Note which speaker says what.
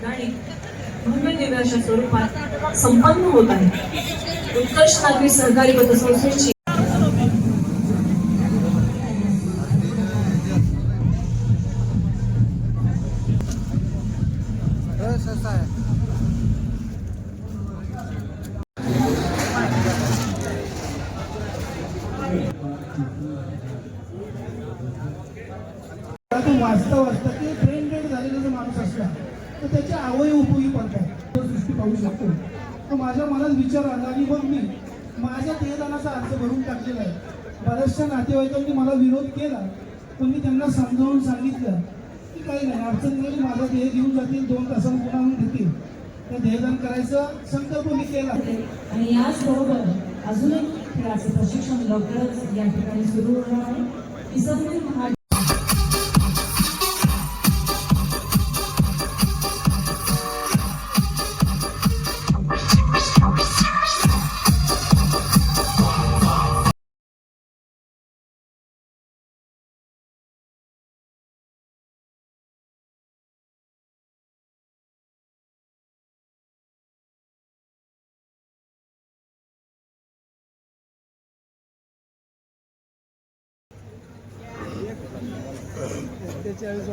Speaker 1: ठिकाणी अशा स्वरूपात संपन्न होत आहे. उत्कर्ष नागरी सहकारी पतसंस्थेची
Speaker 2: रस असा आहे
Speaker 3: वाचता वाचता तर त्याचे अवयव उपयोगी पडतात. तो दृष्टी पाहू शकतो. तर माझ्या मनात विचार आला आणि मग मी माझ्या देहदानाचा अर्ज भरून टाकलेला आहे. बऱ्याचशा नातेवाईकांनी मला विरोध केला. पण मी त्यांना समजावून सांगितलं की काही नाही अडचण नाही. माझा देह घेऊन जातील. दोन तासांत पुन्हा आणून तर देहदान करायचा संकल्प मी केला.
Speaker 1: आणि याचबरोबर अजून एक प्रशिक्षण लवकरच या ठिकाणी सुरू होणार आहे.
Speaker 2: सत्तेचाळीस